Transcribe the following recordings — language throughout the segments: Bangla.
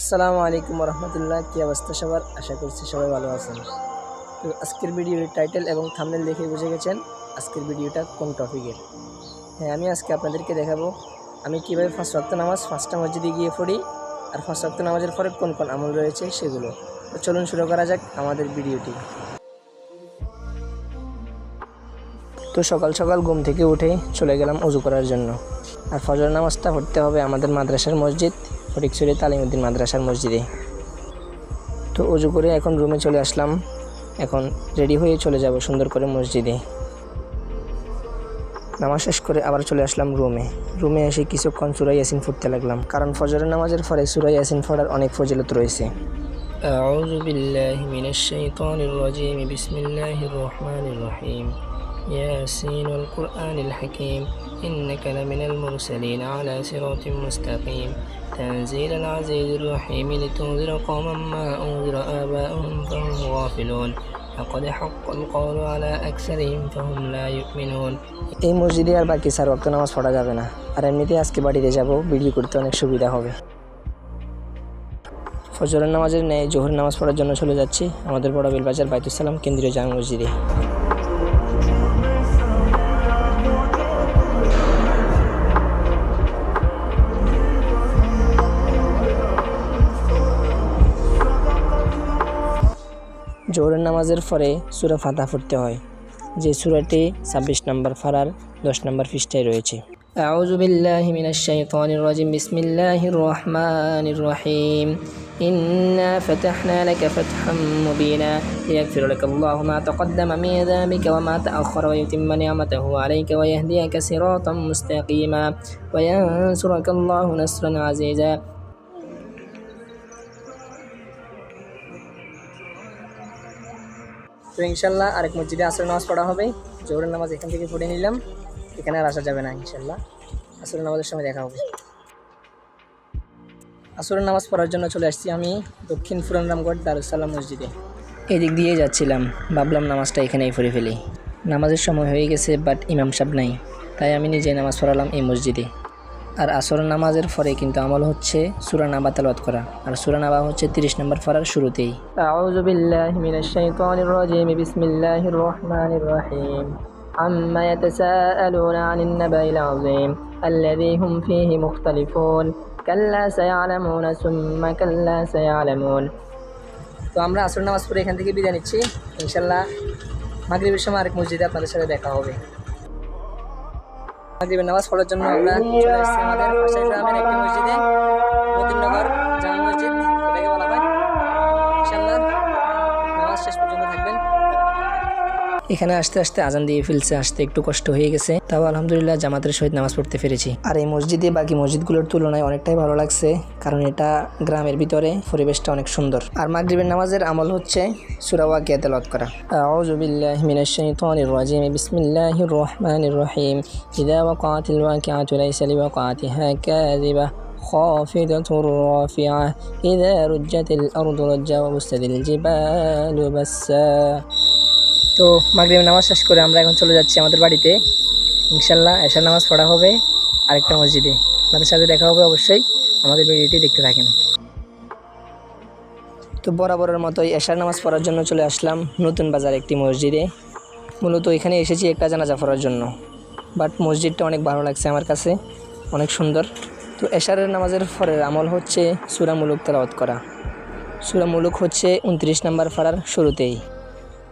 আসসালামু আলাইকুম রহমতুল্লাহ, কী অবস্থা সবার? আশা করছি সবাই ভালো আছেন। তো আজকের ভিডিওর টাইটেল এবং থামনেল দেখে বুঝে গেছেন আজকের ভিডিওটা কোন টপিকের হ্যাঁ আমি আজকে আপনাদেরকে দেখাবো আমি কীভাবে ফার্স্ট রক্ত নামাজ ফার্স্টটা মসজিদে গিয়ে পড়ি আর ফার্স্ট রক্ত নামাজের পরে কোন কোন আমল রয়েছে সেগুলো। তো চলুন শুরু করা যাক আমাদের ভিডিওটি তো সকাল সকাল ঘুম থেকে উঠে চলে গেলাম উজু করার জন্য আর ফজর নামাজটা পড়তে হবে আমাদের মাদ্রাসার মসজিদ ফটিকছড়ি তালিমুদ্দিন মাদ্রাসার মসজিদে তো উজু করে এখন রুমে চলে আসলাম এখন রেডি হয়ে চলে যাব সুন্দর করে মসজিদে নামাজ শেষ করে আবার চলে আসলাম রুমে রুমে এসে কিছুক্ষণ সুরাই ইয়াসিন ফুটতে লাগলাম কারণ ফজরের নামাজের পরে সুরাই ইয়াসিন ফোড়ার অনেক ফজিলত রয়েছে أعوذ بالله من الشيطان الرجيم بسم الله الرحمن الرحيم ياسين والقرآن الحكيم إنك لمن المرسلين على صراط مستقيم تنزيل العزيز الرحيم لتنذر قوما ما أنذر آباؤهم فهم غافلون لقد حق القول على أكثرهم فهم لا يؤمنون এই মসজিদে আর বাকি স্যার ওয়াক্ত নামাজ পড়া যাবে না আর এমনিতেই আজকে বাড়িতে যাব ভিডিও করতে অনেক সুবিধা হবে ফজরের নামাজের ন্যায় জোহর নামাজ পড়ার জন্য চলে যাচ্ছি আমাদের বড় বেলবাজার বাইতুসালাম কেন্দ্রীয় জামা মসজিদে জোহরের নামাজের পরে সুরা ফাতা পড়তে হয় যে সুরাটি ছাব্বিশ নম্বর ফারার দশ নম্বর পৃষ্ঠায় রয়েছে أعوذ بالله من الشيطان الرجيم بسم الله الرحمن الرحيم إنا فتحنا لك فتحا مبينا ليغفر لك الله ما تقدم من ذنبك وما تأخر ويتم نعمته عليك ويهديك صراطا مستقيما وينصرك الله نصرا عزيزا তো ইনশাল্লাহ আরেক মসজিদে আসরের নামাজ পড়া হবে জোহরের নামাজ এখান থেকে পড়ে নিলাম। এখানে আর আসা যাবে না ইনশাল্লাহ। আসরের নামাজের সময় দেখা হবে। আসরের নামাজ পড়ার জন্য চলে আসছি আমি দক্ষিণ ফুরানরামগড় দারুসালাম মসজিদে। এদিক দিয়ে যাচ্ছিলাম। ভাবলাম নামাজটা এখানেই পড়ে ফেলি। নামাজের সময় হয়ে গেছে বাট ইমাম সাহেব নাই। তাই আমি নিজে নামাজ পড়ালাম এই মসজিদে। আর আসর নামাজের পরে কিন্তু আমল হচ্ছে সুরা নাবা তালাওয়াত করা আর সুরা নাবা হচ্ছে তিরিশ নম্বর ফরার শুরুতেই আউযু বিল্লাহি মিনাশ শাইতানির রাজিম বিসমিল্লাহির রহমানির রহিম عما يتساءلون عن النبأ العظيم الذي هم فيه مختلفون كلا سيعلمون ثم كلا سيعلمون তো আমরা আসর নামাজ পড়ে এখান থেকে বিদায় নিচ্ছি ইনশাল্লাহ মাগরিবের সময় আরেক মসজিদে আপনাদের সাথে দেখা হবে মাগরিবের নামাজ পড়ার জন্য আমরা চলে এসেছি আমাদের পাশের গ্রামের একটি মসজিদে, মতিনগর জামা মসজিদ এটাকে বলা হয়। ইনশাল্লাহ নামাজ শেষ পর্যন্ত থাকবেন। এখানে আসতে আসতে আজান দিয়ে ফেলছে আসতে একটু কষ্ট হয়ে গেছে তাও আলহামদুলিল্লাহ জামাতের সহিত নামাজ পড়তে পেরেছি আর এই মসজিদে বাকি মসজিদগুলোর তুলনায় অনেকটাই ভালো লাগছে কারণ এটা গ্রামের ভিতরে পরিবেশটা অনেক সুন্দর আর মাগরিবের নামাজের আমল হচ্ছে সূরা ওয়াকিয়া তেলাওয়াত করা আউযু বিল্লাহি মিনাশ শাইতানির রাজিম বিসমিল্লাহির রহমানির রহিম ইযা ওয়াকাতিল ওয়াকিআতু লাইসা লিওয়াকাতিহা কাযিবা خافضة رافعة إذا رجت الأرض رجا وبست الجبال بسا তো মাগরিবের নামাজ শেষ করে আমরা এখন চলে যাচ্ছি আমাদের বাড়িতে। ইনশাল্লাহ এশার নামাজ পড়া হবে আরেকটা মসজিদে। আপনাদের সাথে দেখা হবে অবশ্যই। আমাদের ভিডিওটি দেখতে থাকেন। তো বরাবরের মতোই এশার নামাজ পড়ার জন্য চলে আসলাম নতুন বাজার একটি মসজিদে। মূলত এখানে এসেছি একটা জানাজা পড়ার জন্য। বাট মসজিদটা অনেক ভালো লাগছে আমার কাছে, অনেক সুন্দর। তো এশারের নামাজের ফরের আমল হচ্ছে সুরামূলক তেলাওয়াত করা। সুরামূলক হচ্ছে উনত্রিশ নাম্বার ফাড়ার শুরুতেই।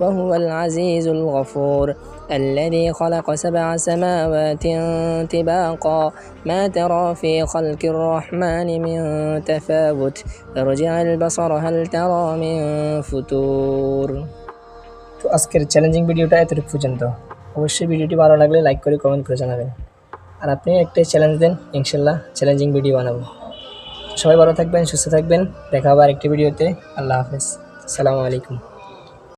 وهو العزيز الغفور الذي خلق سبع سماوات طباقا ما ترى في خلق الرحمن من تفاوت ارجع البصر هل ترى من ফুতুর তো আজকের চ্যালেঞ্জিং ভিডিওটা এতটুকু পর্যন্ত অবশ্যই ভিডিওটি ভালো লাগলে লাইক করে কমেন্ট করে জানাবেন আর আপনি একটা চ্যালেঞ্জ দেন ইনশাল্লাহ চ্যালেঞ্জিং ভিডিও বানাবো সবাই ভালো থাকবেন সুস্থ থাকবেন দেখা হবে আরেকটি ভিডিওতে আল্লাহ হাফেজ আসসালামু আলাইকুম